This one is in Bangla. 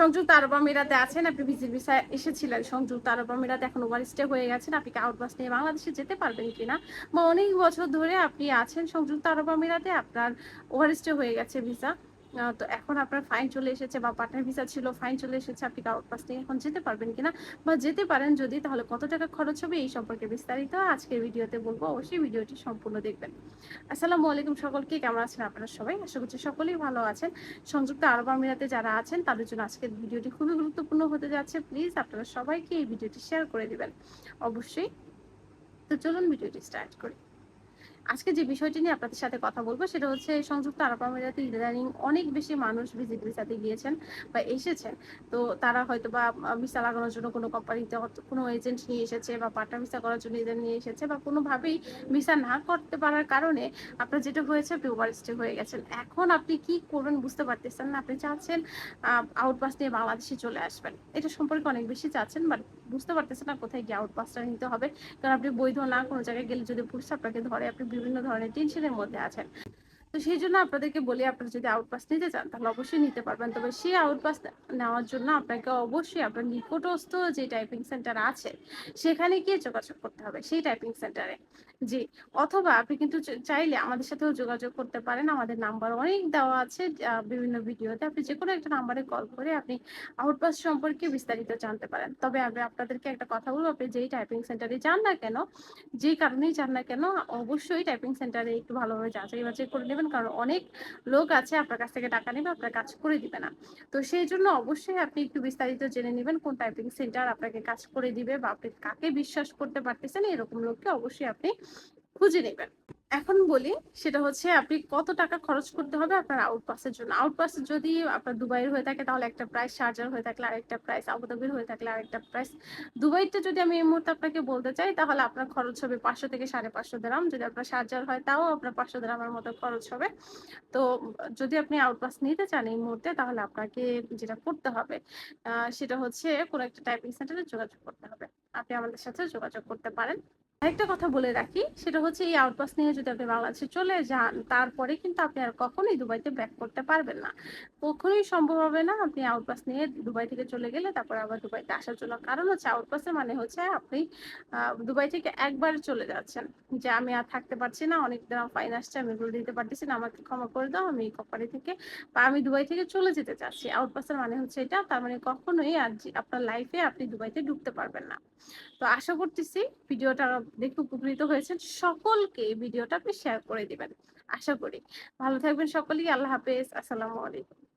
সংযুক্ত আরব আমিরাতে আছেন। আপনি ভিজিট ভিসায় এসেছিলেন। সংযুক্ত আরব আমিরাতে এখন ওভার স্টে হয়ে গেছেন। আপনি কি আউটবাস নিয়ে বাংলাদেশে যেতে পারবেন কিনা? বা অনেক বছর ধরে আপনি আছেন সংযুক্ত আরব আমিরাতে। আপনার ওভার স্টে হয়ে গেছে ভিসা তো এখন আপনার ফাইন চলে এসেছে বা পার্টনার ভিসা ছিল ফাইন চলে এসেছে, আপনি নিয়ে এখন যেতে পারবেন কিনা বা যেতে পারেন যদি, তাহলে কত টাকা খরচ হবে এই সম্পর্কে বিস্তারিত আজকের ভিডিওতে বলব, অবশ্যই ভিডিওটি সম্পূর্ণ দেখবেন। আসসালামু আলাইকুম সকলকে, কেমন আছেন আপনারা সবাই? আশা করছি সকলেই ভালো আছেন। সংযুক্ত আরব আমিরাতে যারা আছেন, তাদের জন্য আজকের ভিডিওটি খুবই গুরুত্বপূর্ণ হতে যাচ্ছে। প্লিজ আপনারা সবাইকে এই ভিডিওটি শেয়ার করে দিবেন। অবশ্যই। তো চলুন ভিডিওটি স্টার্ট করি। আজকে যে বিষয়টি নিয়ে আপনাদের সাথে কথা বলব, সেটা হচ্ছে সংযুক্ত আরব আমিরাতে ইদানিং অনেক বেশি মানুষ ভিজিট ভিসাতে গিয়েছেন বা এসেছেন। তো তারা হয়তো বা ভিসা লাগানোর জন্য কোনো কোম্পানিতে কোনো এজেন্ট নিয়ে এসেছে বা পার্টনার ভিসা করার জন্য এজেন্ট নিয়ে এসেছে বা কোনোভাবেই ভিসা না করতে পারার কারণে আপনার যেটা হয়েছে, আপনি ওভার স্টে হয়ে গেছেন। এখন আপনি কি করবেন বুঝতে পারতেছেন না। আপনি চাচ্ছেন আউটপাস নিয়ে বাংলাদেশে চলে আসবেন। এটা সম্পর্কে অনেক বেশি চাচ্ছেন বাট বুঝতে পারতেছেন না কোথায় গিয়ে আউটপাসটা নিতে হবে। কারণ আপনি বৈধ না কোনো জায়গায় গেলে যদি পুলিশ আপনাকে ধরে, আপনি বিভিন্ন ধরনের টেনশনের মধ্যে আছেন। তো সেই জন্য আপনাদেরকে বলি, আপনারা যদি আউটপাস নিতে চান, তাহলে অবশ্যই নিতে পারবেন। তবে সেই আউটপাস নেওয়ার জন্য আপনাকে অবশ্যই আপনার নিকটস্থ যে টাইপিং সেন্টার আছে, সেখানে গিয়ে যোগাযোগ করতে হবে, সেই টাইপিং সেন্টারে জি, অথবা আপনি কিন্তু চাইলে আমাদের সাথেও যোগাযোগ করতে পারেন। আমাদের নাম্বার অনেক দেওয়া আছে বিভিন্ন ভিডিওতে। আপনি যে কোনো একটা নাম্বারে কল করে আপনি আউটপাস সম্পর্কে বিস্তারিত জানতে পারেন। তবে আমি আপনাদেরকে একটা কথা বলব, আপনি যেই টাইপিং সেন্টারে যান না কেন, যেই কারণেই যান না কেন, অবশ্যই টাইপিং সেন্টারে একটু ভালোভাবে যাচাই বাছাই করে নেবেন। কারণ অনেক লোক আছে আপনার কাছ থেকে টাকা নেবে, আপনার কাজ করে দিবে না। তো সেই জন্য অবশ্যই আপনি একটু বিস্তারিত জেনে নেবেন, কোন টাইপিং সেন্টার আপনাকে কাজ করে দিবে বা আপনি কাকে বিশ্বাস করতে পারতেছেন, এরকম লোককে অবশ্যই আপনি খুঁজে নেবেন। এখন বলি, সেটা হচ্ছে আপনি কত টাকা খরচ করতে হবে আপনার আউটপাসের জন্য। আউটপাস যদি আপনার দুবাইয়ের হয়ে থাকে, তাহলে একটা প্রাইস শারজার হয়ে থাকলে আরেকটা প্রাইস আবুধাবির হয়ে থাকলে আরেকটা প্রাইস দুবাইতে যদি আমি এই মুহূর্তে আপনাকে বলতে চাই, তাহলে আপনার খরচ হবে পাঁচশো থেকে সাড়ে পাঁচশো গ্রাম যদি আপনার শারজার হয়, তাও আপনার পাঁচশো গ্রামের মতো খরচ হবে। তো যদি আপনি আউটপাস নিতে চান এই মুহূর্তে, তাহলে আপনাকে যেটা করতে হবে সেটা হচ্ছে কোনো একটা টাইপিং সেন্টারে যোগাযোগ করতে হবে। আপনি আমাদের সাথে যোগাযোগ করতে পারেন। আরেকটা কথা বলে রাখি, সেটা হচ্ছে এই আউটপাস নিয়ে যদি আপনি বাংলাদেশে চলে যান, তারপরে কিন্তু আপনি আর কখনোই দুবাইতে ব্যাক করতে পারবেন না। কখনোই সম্ভব হবে না আপনি আউটপাস নিয়ে দুবাই থেকে চলে গেলে তারপর আবার দুবাইতে আসার জন্য। কারণ হচ্ছে আউটপাসের মানে হচ্ছে আপনি দুবাই থেকে একবার চলে যাচ্ছেন। যে আমি আর থাকতে পারছি না, অনেক দিন ফাইন আসছে, আমি এগুলো দিতে পারতেছি না, আমাকে ক্ষমা করে দাও, আমি এই কোম্পানি থেকে বা আমি দুবাই থেকে চলে যেতে চাচ্ছি। আউটপাসের মানে হচ্ছে এটা, তার মানে কখনোই আর আপনার লাইফে আপনি দুবাইতে ঢুকতে পারবেন না। তো আশা করতেছি, ভিডিওটা দেখে উপকৃত হয়েছেন, সকলকে ভিডিওটা আপনি শেয়ার করে দিবেন। আশা করি। ভালো থাকবেন সকলেই, আল্লাহ হাফেজ, আসসালামু আলাইকুম।